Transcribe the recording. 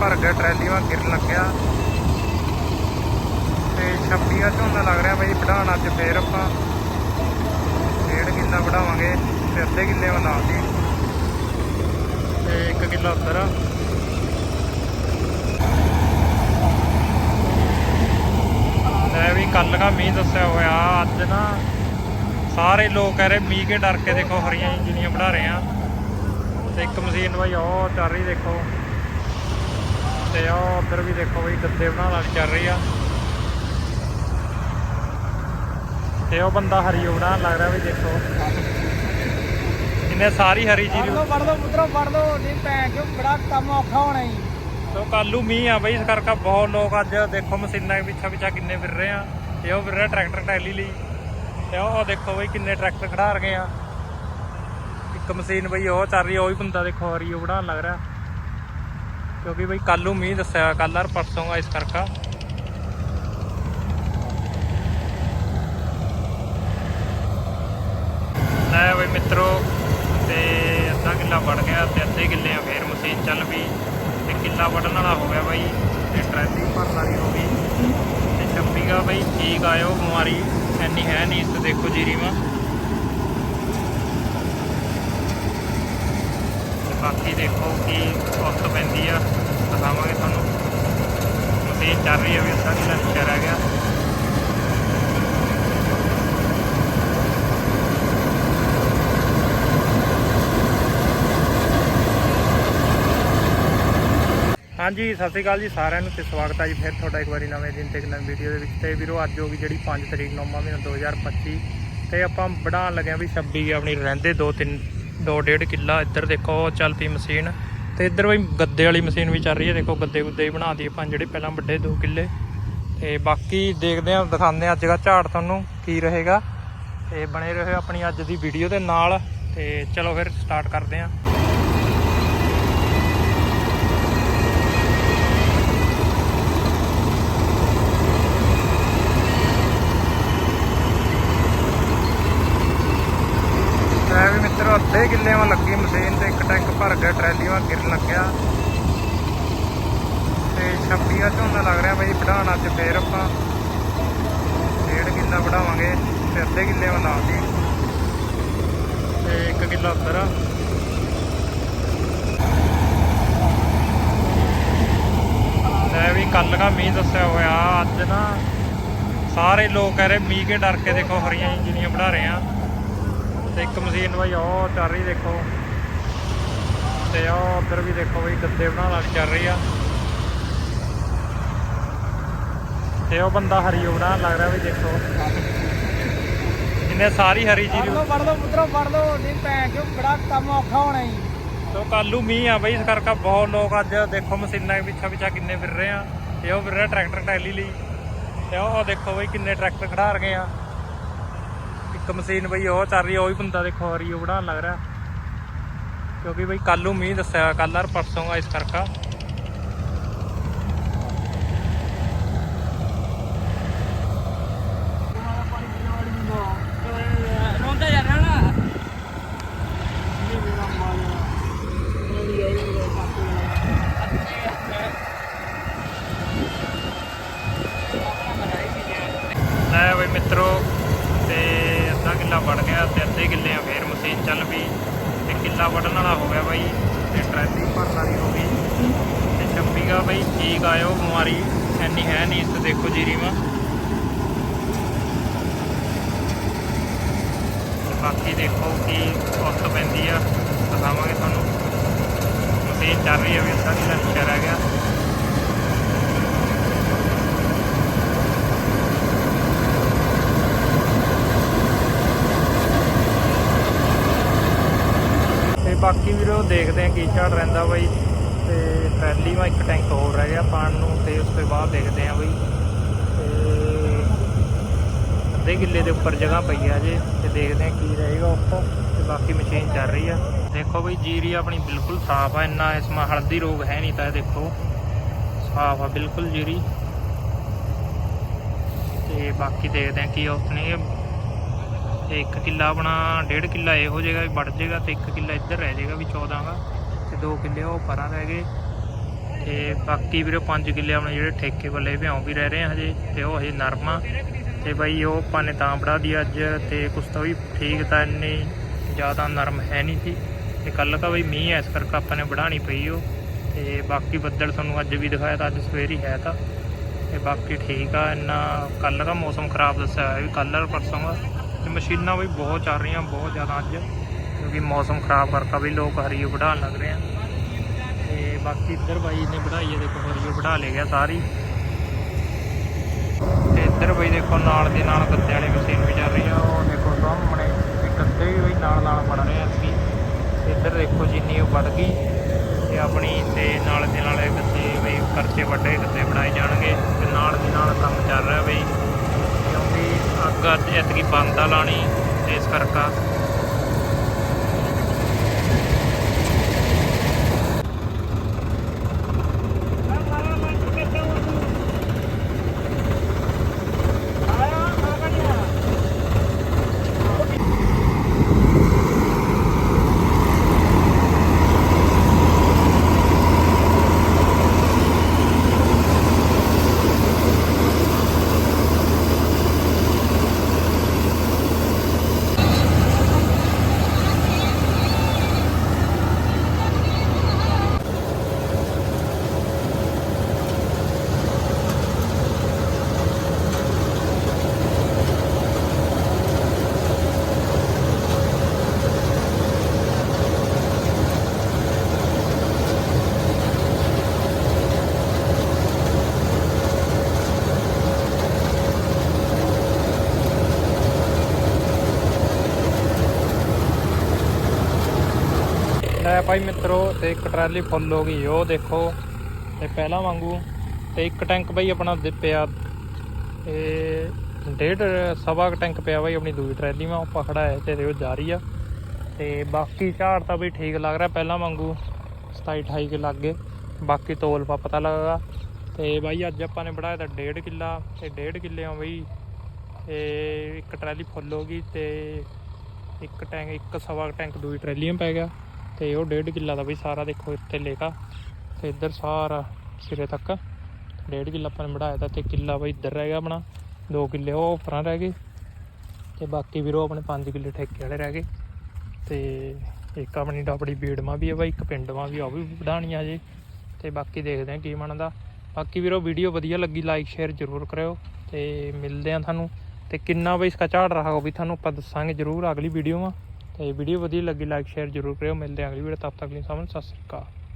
ਭਰ ਗਿਆ ਟਰੈਲੀ ਵਾਂ ਗਿਰਨ ਲੱਗਿਆ। ਤੇ 26 ਦਾ ਝੋਨਾ ਲੱਗ ਰਿਹਾ ਬਈ ਵਢਾਉਣ ਅੱਜ ਫੇਰ ਆਪਾਂ। ਡੇਢ ਕਿੱਲਾ ਵਢਾਵਾਂਗੇ ਤੇ ਅੱਧੇ ਕਿੱਲੇ ਵਾ ਨਾਲ ਦੀ। ਤੇ 1 ਕਿੱਲਾ ਉੱਧਰ। ਆ ਲੈ ਵੀ ਕੱਲ ਦਾ ਮੀਂਹ ਦੱਸਿਆ ਹੋਇਆ, ਅੱਜ ਨਾ ਸਾਰੇ ਲੋਕ ਕਹਿ ਰਹੇ ਮੀਂਹ ਕੇ ਡਰ ਕੇ ਦੇਖੋ ਹਰੀਆਂ ਇੰਜੀਨੀਆਂ ਬਣਾ ਰਹੇ ਆ। ਤੇ ਇੱਕ ਮਸ਼ੀਨ ਬਾਈ, ਉਹ ਚੱਲ ਰਹੀ ਦੇਖੋ। ਤੇ ਉਹ ਉੱਧਰ ਵੀ ਦੇਖੋ ਬਈ ਗੱਦੇ ਬਣਾਉਣ ਚੱਲ ਰਹੀ ਆ। ਤੇ ਉਹ ਬੰਦਾ ਹਰੀ ਉਡਾਣ ਲੱਗ ਰਿਹਾ ਵੀ ਦੇਖੋ। ਇਹਨੇ ਸਾਰੀ ਹਰੀ ਜੀਰੀ ਫੜ ਲਓ ਪੁੱਤਰੋ ਫੜ ਲਓ ਨਹੀਂ ਭੈਣ ਚੋ ਬੜਾ ਕੰਮ ਔਖਾ ਹੋਣਾ ਜੀ। ਤੋ ਕੱਲੂ ਮੀਂਹ ਆ ਬਈ ਇਸ ਕਰਕੇ ਬਹੁਤ ਲੋਕ ਅੱਜ ਦੇਖੋ ਮਸ਼ੀਨਾਂ ਦੇ ਪਿੱਛੇ ਪਿੱਛੇ ਕਿੰਨੇ ਫਿਰ ਰਹੇ ਆ ਤੇ ਉਹ ਫਿਰ ਰਿਹਾ ਟਰੈਕਟਰ ਟੈਲੀ ਲਈ। ਤੇ ਉਹ ਦੇਖੋ ਬਈ ਕਿੰਨੇ ਟਰੈਕਟਰ ਖੜਾ ਰਹੇ ਆ। ਇੱਕ ਮਸ਼ੀਨ ਬਈ ਉਹ ਚੱਲ ਰਹੀ ਉਹ ਵੀ ਬੰਦਾ ਦੇਖੋ ਹਰੀ ਉਹ ਵਢਾਉਣ ਲੱਗ ਰਿਹਾ। ਕਿਉਂਕਿ ਬਈ ਕੱਲੂ ਮੀਂਹ ਦੱਸਿਆ ਕੱਲ ਔਰ ਪਰਸੋਂ ਆ ਇਸ ਕਰਕੇ। ਲੈ ਬਈ ਮਿੱਤਰੋ, ਤੇ ਅੱਧਾ ਕਿੱਲਾ ਵੜ ਗਿਆ ਤੇ ਅੱਧੇ ਕਿੱਲੇ ਆ ਫੇਰ ਮਸ਼ੀਨ ਚੱਲ ਪਈ। ਤੇ ਕਿੱਲਾ ਵੱਢਣ ਵਾਲਾ ਹੋ ਗਿਆ ਬਾਈ, ਤੇ ਟਰੈਲੀ ਭਰਨ ਵਾਲੀ ਹੋ ਗਈ। ਤੇ ਛੱਪੀਗਾ ਬਈ, ਠੀਕ ਆਇਓ ਬਿਮਾਰੀ, ਐਨੀ ਹੈ ਨਹੀਂ ਇਸ ਤੇ ਦੇਖੋ ਜੀਰੀ ਮਾ। ਬਾਕੀ ਦੇਖੋ ਕਿ ਔਸਤ ਪੈਂਦੀ ਆ। ਦਿਖਾਵਾਂਗੇ ਤੁਹਾਨੂੰ। ਮਸ਼ੀਨ ਚੱਲ ਰਹੀ ਹੈ ਵੀ ਅੱਧਾ ਕਿੱਲਾ ਨੀਚੇ ਰਹਿ ਗਿਆ। ਹਾਂਜੀ, ਸਤਿ ਸ਼੍ਰੀ ਅਕਾਲ ਜੀ ਸਾਰਿਆਂ ਨੂੰ ਤੇ ਸਵਾਗਤ ਹੈ ਜੀ ਫਿਰ ਤੁਹਾਡਾ ਇੱਕ ਵਾਰੀ ਨਵੇਂ ਦਿਨ ਤੇ ਇੱਕ ਨਵੀਂ ਵੀਡੀਓ ਦੇ ਵਿੱਚ। ਤੇ ਵੀਰੋ, ਅੱਜ ਹੋ ਗਈ ਜਿਹੜੀ 5 ਤਰੀਕ ਨੌਵਾਂ ਮਹੀਨਾ 2025 ਤੇ ਆਪਾਂ ਵਧਾਉਣ ਲੱਗੇ ਹਾਂ ਵੀ 26 ਆਪਣੀ ਰਹਿੰਦੇ 2 3 2 ਡੇਢ ਕਿੱਲਾ, ਇੱਧਰ ਦੇਖੋ ਉਹ ਚੱਲ ਪਈ ਮਸ਼ੀਨ। ਤੇ ਇੱਧਰ ਵੀ ਗੱਦੇ ਵਾਲੀ ਮਸ਼ੀਨ ਵੀ ਚੱਲ ਰਹੀ ਹੈ, ਦੇਖੋ, ਗੱਦੇ ਗੁੱਦੇ ਹੀ ਬਣਾ ਦਈਏ ਆਪਾਂ, ਜਿਹੜੇ ਪਹਿਲਾਂ ਵੱਡੇ 2 ਕਿੱਲੇ। ਤੇ ਬਾਕੀ ਦੇਖਦੇ ਹਾਂ, ਦਿਖਾਉਂਦੇ ਹਾਂ ਅੱਜ ਦਾ ਝਾੜ ਤੁਹਾਨੂੰ ਕੀ ਰਹੇਗਾ। ਤੇ ਬਣੇ ਰਹੋ ਆਪਣੀ ਅੱਜ ਦੀ ਵੀਡੀਓ ਦੇ ਨਾਲ। ਤੇ ਚਲੋ ਫਿਰ ਸਟਾਰਟ ਕਰਦੇ ਹਾਂ। ਅੱਧੇ ਲੱਗੀ ਮਸ਼ੀਨ ਤੇ, ਇੱਕ ਟੈਂਕ ਭਰ ਗਿਆ, ਟਰੈਲੀ ਵਾਂ ਗਿਰਨ ਲੱਗਿਆ। ਤੇ 26 ਝੋਨਾ ਲੱਗ ਰਿਹਾ ਬਈ ਵਢਾਉਣ ਅੱਜ ਫੇਰ ਆਪਾਂ। ਡੇਢ ਕਿੱਲਾ ਵਢਾਵਾਂਗੇ ਤੇ ਅੱਧੇ ਕਿੱਲੇ ਵਾਂ ਨਾਲ ਤੇ ਇੱਕ ਕਿੱਲਾ ਉੱਧਰ। ਆ ਵੀ ਕੱਲ ਦਾ ਮੀਂਹ ਦੱਸਿਆ ਹੋਇਆ, ਅੱਜ ਨਾ ਸਾਰੇ ਲੋਕ ਕਹਿ ਰਹੇ ਮੀਂਹ ਕੇ ਡਰ ਕੇ ਦੇਖੋ ਹਰੀਆਂ ਇੰਜੀਨੀਆਂ ਵਢਾ ਰਹੇ ਆ। ਤੇ ਇੱਕ ਮਸ਼ੀਨ ਬਾਈ ਉਹ ਚੱਲ ਰਹੀ ਦੇਖੋ। ਤੇ ਉਹ ਉੱਧਰ ਵੀ ਦੇਖੋ ਬਈ ਗੱਦੇ ਬਣਾਉਣ ਵਾਲੀ ਚੱਲ ਰਹੀ ਆ। ਤੇ ਉਹ ਬੰਦਾ ਹਰੀ ਉਡਾਣ ਲੱਗ ਰਿਹਾ ਵੀ ਦੇਖੋ। ਇਹਨੇ ਸਾਰੀ ਹਰੀ ਜੀਰੀ ਫੜ ਲਓ ਪੁੱਤਰੋ ਫੜ ਲਓ। ਨਹੀਂ ਭੈਣ ਚੋ ਬੜਾ ਕੰਮ ਔਖਾ ਹੋਣਾ ਜੀ। ਤੋ ਕੱਲੂ ਮੀਂਹ ਆ ਬਈ ਇਸ ਕਰਕੇ ਬਹੁਤ ਲੋਕ ਅੱਜ ਦੇਖੋ ਮਸ਼ੀਨਾਂ ਦੇ ਪਿੱਛੇ ਪਿੱਛੇ ਕਿੰਨੇ ਫਿਰ ਰਹੇ ਆ। ਤੇ ਉਹ ਫਿਰ ਰਿਹਾ ਟਰੈਕਟਰ ਟੈਲੀ ਲਈ। ਤੇ ਉਹ ਦੇਖੋ ਬਈ ਕਿੰਨੇ ਟਰੈਕਟਰ ਖੜਾ ਰਹੇ ਆ। ਇੱਕ ਮਸ਼ੀਨ ਬਈ ਉਹ ਚੱਲ ਰਹੀ ਆ, ਉਹ ਵੀ ਬੰਦਾ ਦੇਖੋ ਹਰੀ ਉਹ ਵਢਾਉਣ ਲੱਗ ਰਿਹਾ। ਕਿਉਂਕਿ ਬਈ ਕੱਲ ਨੂੰ ਮੀਂਹ ਦੱਸਿਆ ਕੱਲ ਔਰ ਪਰਸੋਂ ਆ ਇਸ ਕਰਕੇ ਰੋਂਦਾ ਜਾ ਰਿਹਾ ਨਾ ਲੈ ਬਈ ਮਿੱਤਰੋ ਤੇ ਅੱਧਾ ਕਿੱਲਾ ਵੜ ਗਿਆ ਤੇ ਅੱਧੇ ਕਿੱਲੇ ਆ, ਫੇਰ ਮਸ਼ੀਨ ਚੱਲ ਪਈ ਤੇ ਕਿੱਲਾ ਵੜਨ ਵਾਲਾ ਹੋ ਗਿਆ ਬਾਈ ਤੇ ਟਰੈਲੀ ਭਰਨ ਵਾਲੀ ਹੋ ਗਈ। ਤੇ ਛੱਪੀਗਾ ਬਾਈ, ਠੀਕ ਆਇਓ ਬਿਮਾਰੀ ਐਨੀ ਹੈ ਨਹੀਂ ਇਸ ਦੇਖੋ ਜੀਰੀ ਮਾ। ਬਾਕੀ ਦੇਖੋ ਕਿ ਔਸਤ ਪੈਂਦੀ ਆ, ਦਿਖਾਵਾਂਗੇ ਤੁਹਾਨੂੰ। ਮਸ਼ੀਨ ਚੱਲ ਰਹੀ ਹੈ ਵੀ ਅੱਧਾ ਕਿੱਲਾ ਨੀਚੇ ਰਹਿ ਗਿਆ। ਬਾਕੀ ਵੀਰੋ ਦੇਖਦੇ ਆ ਕੀ ਝਾੜ ਰਹਿੰਦਾ ਬਾਈ। ਤੇ ਟਰੈਲੀ ਮਾ ਇੱਕ ਟੈਂਕ ਹੋਰ ਰਹਿ ਗਿਆ ਪਾਣ ਨੂੰ ਤੇ ਉਸ ਤੋਂ ਬਾਅਦ ਦੇਖਦੇ ਆ ਬਾਈ। ਤੇ ਅੱਧੇ ਕਿੱਲੇ ਦੇ ਉੱਪਰ ਜਗ੍ਹਾ ਪਈ ਆ ਜੇ ਤੇ ਦੇਖਦੇ ਆ ਕੀ ਰਹੇਗਾ ਉਸ ਤੋਂ ਤੇ ਬਾਕੀ ਮਸ਼ੀਨ ਚੱਲ ਰਹੀ ਆ। ਦੇਖੋ ਬਈ, ਜੀਰੀ ਆਪਣੀ ਬਿਲਕੁਲ ਸਾਫ਼ ਆ, ਇੰਨਾ ਇਸ ਮਾ ਹਲਦੀ ਰੋਗ ਹੈ ਨਹੀਂ ਤਾਂ ਇਹ ਦੇਖੋ। ਸਾਫ਼ ਆ ਬਿਲਕੁਲ ਜੀਰੀ। ਤੇ ਬਾਕੀ ਦੇਖਦੇ ਆ ਕੀ ਉਸਨੇ ਤੇ ਇੱਕ ਕਿੱਲਾ ਆਪਣਾ ਡੇਢ ਕਿੱਲਾ ਇਹ ਹੋ ਜਾਏਗਾ ਵੀ ਵੱਢ ਜਾਏਗਾ ਤੇ ਇੱਕ ਕਿੱਲਾ ਇੱਧਰ ਰਹਿ ਜਾਏਗਾ ਵੀ 14 ਦਾ ਤੇ ਦੋ ਕਿੱਲੇ ਉਹ ਪਰਾਂ ਰਹਿ ਗਏ। ਤੇ ਬਾਕੀ ਵੀਰੇ 5 ਕਿੱਲੇ ਆਪਣੇ ਜਿਹੜੇ ਠੇਕੇ ਵੱਲੇ ਭਿਆਉ ਵੀ ਰਹਿ ਰਹੇ ਆ ਹਜੇ ਤੇ ਉਹ ਹਜੇ ਨਰਮਾ ਤੇ ਬਾਈ ਉਹ ਆਪਾਂ ਨੇ ਤਾਂ ਵੜਾ ਦੀ ਅੱਜ ਤੇ ਕੁਛ ਤਾਂ ਵੀ ਠੀਕ ਤਾਂ ਇੰਨੀ ਜ਼ਿਆਦਾ ਨਰਮ ਹੈ ਨਹੀਂ ਸੀ। ਤੇ ਕੱਲ ਤਾਂ ਬਈ ਮੀਂਹ ਐ ਇਸ ਕਰਕੇ ਆਪਾਂ ਨੇ ਵੜਾਣੀ ਪਈ ਉਹ। ਤੇ ਬਾਕੀ ਬੱਦਲ ਤੁਹਾਨੂੰ ਅੱਜ ਵੀ ਦਿਖਾਇਆ ਤਾਂ ਅੱਜ ਸਵੇਰ ਹੈ ਤਾਂ। ਤੇ ਬਾਕੀ ਠੀਕ ਆ, ਇੰਨਾ ਕੱਲ ਦਾ ਮੌਸਮ ਖਰਾਬ ਦੱਸਿਆ ਹੋਇਆ ਵੀ ਕੱਲ੍ਹ ਪਰਸੋਂ ਦਾ। ਮਸ਼ੀਨਾਂ ਵੀ ਬਹੁਤ ਚੱਲ ਰਹੀਆਂ, ਬਹੁਤ ਜ਼ਿਆਦਾ ਅੱਜ, ਕਿਉਂਕਿ ਮੌਸਮ ਖਰਾਬ ਕਰਕੇ ਵੀ, ਲੋਕ ਹਰੀਓ ਵਢਾਉਣ ਲੱਗ ਰਹੇ ਆ। ਤੇ ਬਾਕੀ ਇੱਧਰ ਬਾਈ ਨੇ ਵਢਾਈ ਹੈ ਦੇਖੋ ਹਰੀਓ ਵਢਾ ਲੈ ਗਿਆ ਸਾਰੀ। ਤੇ ਇੱਧਰ ਬਈ ਦੇਖੋ, ਨਾਲ ਦੇ ਨਾਲ ਗੱਦੇ ਵਾਲੀ ਮਸ਼ੀਨ ਵੀ ਚੱਲ ਰਹੀ ਆ, ਉਹ ਦੇਖੋ ਸਾਹਮਣੇ ਤੇ ਗੱਦੇ ਵੀ ਬਈ ਨਾਲ ਨਾਲ ਬਣ ਰਹੇ ਆ ਅਸੀਂ ਇੱਧਰ ਦੇਖੋ ਜਿੰਨੀ ਉਹ ਵੱਧ ਗਈ, ਤੇ ਆਪਣੀ ਤੇ ਨਾਲ ਦੇ ਨਾਲ ਇਹ ਗੱਦੇ ਬਈ ਕਰਚੇ ਵੱਡੇ ਗੱਦੇ ਬਣਾਏ ਜਾਣਗੇ, ਤੇ ਨਾਲ ਦੀ ਨਾਲ ਕੰਮ ਚੱਲ ਰਿਹਾ ਬਈ। ਅੱਗ ਅੱਜ ਐਤਕੀ ਬੰਦ ਆ ਲਾਣੀ ਇਸ ਕਰਕੇ ਲੈ ਭਾਈ ਮਿੱਤਰੋ, ਤੇ ਇੱਕ ਟਰਾਲੀ ਫੁੱਲ ਹੋ ਗਈ, ਉਹ ਦੇਖੋ। ਤੇ ਪਹਿਲਾਂ ਵਾਂਗੂ ਤੇ ਇੱਕ ਟੈਂਕ ਬਈ ਆਪਣਾ ਪਿਆ, ਤੇ ਡੇਢ ਸਵਾ ਕੁ ਟੈਂਕ ਪਿਆ ਬਈ ਆਪਣੀ ਦੂਜੀ ਟਰਾਲੀ ਮੈਂ ਉਹ ਪਖੜਾ ਹੈ ਤੇ ਉਹ ਜਾ ਰਹੀ ਆ। ਤੇ ਬਾਕੀ ਝਾੜ ਤਾਂ ਵੀ ਠੀਕ ਲੱਗ ਰਿਹਾ, ਪਹਿਲਾਂ ਵਾਂਗੂ 27 28 ਕੇ ਲੱਗ ਗਏ, ਬਾਕੀ ਤੋਲ ਪਾ ਪਤਾ ਲੱਗਦਾ। ਤੇ ਬਾਈ ਅੱਜ ਆਪਾਂ ਨੇ ਬਣਾਇਆ ਤਾਂ ਡੇਢ ਕਿੱਲਾ, ਤੇ ਡੇਢ ਕਿੱਲਿਆਂ ਬਈ ਤੇ ਇੱਕ ਟਰਾਲੀ ਫੁੱਲ ਹੋ ਗਈ ਤੇ ਇੱਕ ਟੈਂਕ, ਇੱਕ ਸਵਾ ਕੁ ਟੈਂਕ ਦੂਜੀ ਟਰਾਲੀ ਪੈ ਗਿਆ। ਤੇ ਉਹ ਡੇਢ ਕਿੱਲਾ ਦਾ ਬਈ ਸਾਰਾ ਦੇਖੋ ਇੱਥੇ ਲੇਕਾ ਤੇ ਇੱਧਰ ਸਾਰਾ ਸਿਰੇ ਤੱਕ। ਡੇਢ ਕਿੱਲਾ ਆਪਾਂ ਨੇ ਬਣਾਇਆ ਤਾ ਤੇ ਕਿੱਲਾ ਬਈ ਇੱਧਰ ਰਹਿ ਗਿਆ ਆਪਣਾ 2 ਕਿੱਲੇ ਉਹ ਉੱਪਰਾਂ ਰਹਿ ਗਏ। ਤੇ ਬਾਕੀ ਵੀਰੋ ਆਪਣੇ 5 ਕਿੱਲੇ ਠੇਕੇ ਵਾਲੇ ਰਹਿ ਗਏ। ਤੇ ਇੱਕ ਆਪਣੀ ਡਾਬੜੀ ਬੀੜਮਾ ਵੀ ਹੈ ਬਾਈ, ਇੱਕ ਪਿੰਡਵਾ ਵੀ ਆ, ਉਹ ਵੀ ਵਧਾਣੀ ਆ ਜੇ। ਤੇ ਬਾਕੀ ਦੇਖਦੇ ਆ ਕੀ ਬਣਦਾ। ਬਾਕੀ ਵੀਰੋ ਵੀਡੀਓ ਵਧੀਆ ਲੱਗੀ ਲਾਈਕ ਸ਼ੇਅਰ ਜ਼ਰੂਰ ਕਰਿਓ। ਤੇ ਮਿਲਦੇ ਆ ਤੁਹਾਨੂੰ। ਤੇ ਕਿੰਨਾ ਬਈ ਇਸਕਾ ਝਾੜ ਰਹਾ ਉਹ ਵੀ ਤੁਹਾਨੂੰ ਆਪਾਂ ਦੱਸਾਂਗੇ ਜ਼ਰੂਰ ਅਗਲੀ ਵੀਡੀਓ ਮਾ ਤੇ ਵੀਡੀਓ ਵਧੀਆ ਲੱਗੀ ਲਾਈਕ ਸ਼ੇਅਰ ਜ਼ਰੂਰ ਕਰਿਓ। ਮਿਲਦੇ ਆ ਅਗਲੀ ਵੀਡੀਓ ਤਬ ਤੱਕ ਲਈ ਸਾਹਮਣੇ ਸਤਿ ਸ੍ਰੀ ਅਕਾਲ।